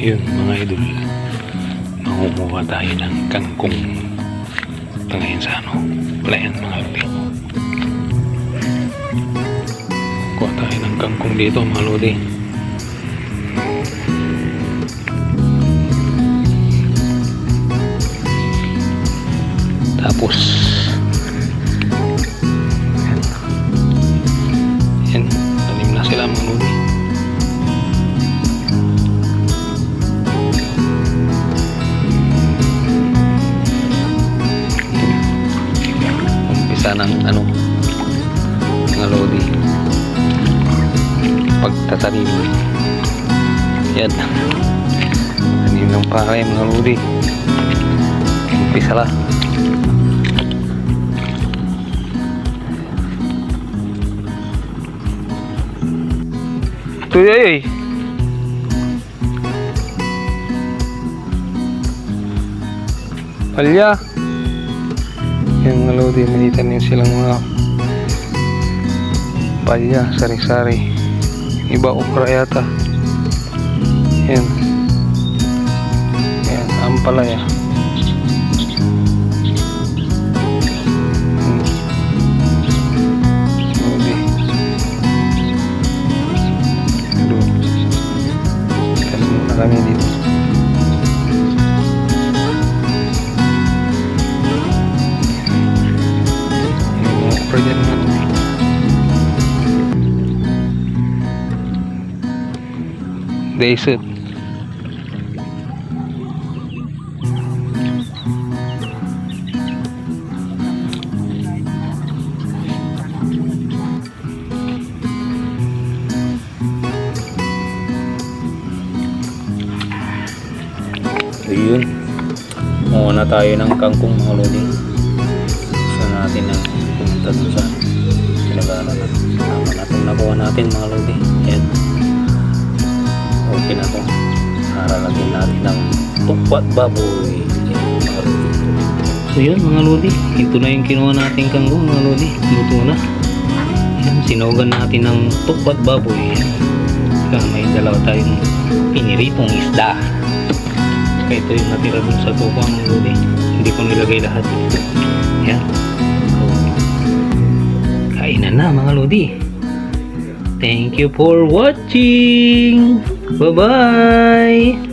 Yun mga idol. Mangunguha tayo ng kangkong. Ito ngayon sa ano. Playan mga lodi. Kuha tayo ng kangkong dito mga lodi. Ng ano mga lodi pagtatanim yan tanim ng pare mga lodi umpisa lang ito ay palya yan mga lodi, may tanim silang mga palya, sari-sari. Iba okra yata. Yan. Yan, ampalaya. Dyan mga lodi. Desert. Ayun. Muna tayo ng kangkong mga lodi. Natin dun sa pinag-aaral na. Tama na itong nakuha natin mga lodi. Ayan. Okay na to. Para lagyan natin ng tukwat baboy. Ayan mga lodi. So yun mga lodi. Ito na yung kinuha natin kangkong mga lodi. Luto na. Sinugan natin ng tukwat baboy. Ayan. Kaya may dalawa tayong piniritong isda. Kaya ito yung natira dun sa tupa ng lodi. Hindi ko nilagay lahat. Na mga lodi. Thank you for watching. Bye-bye.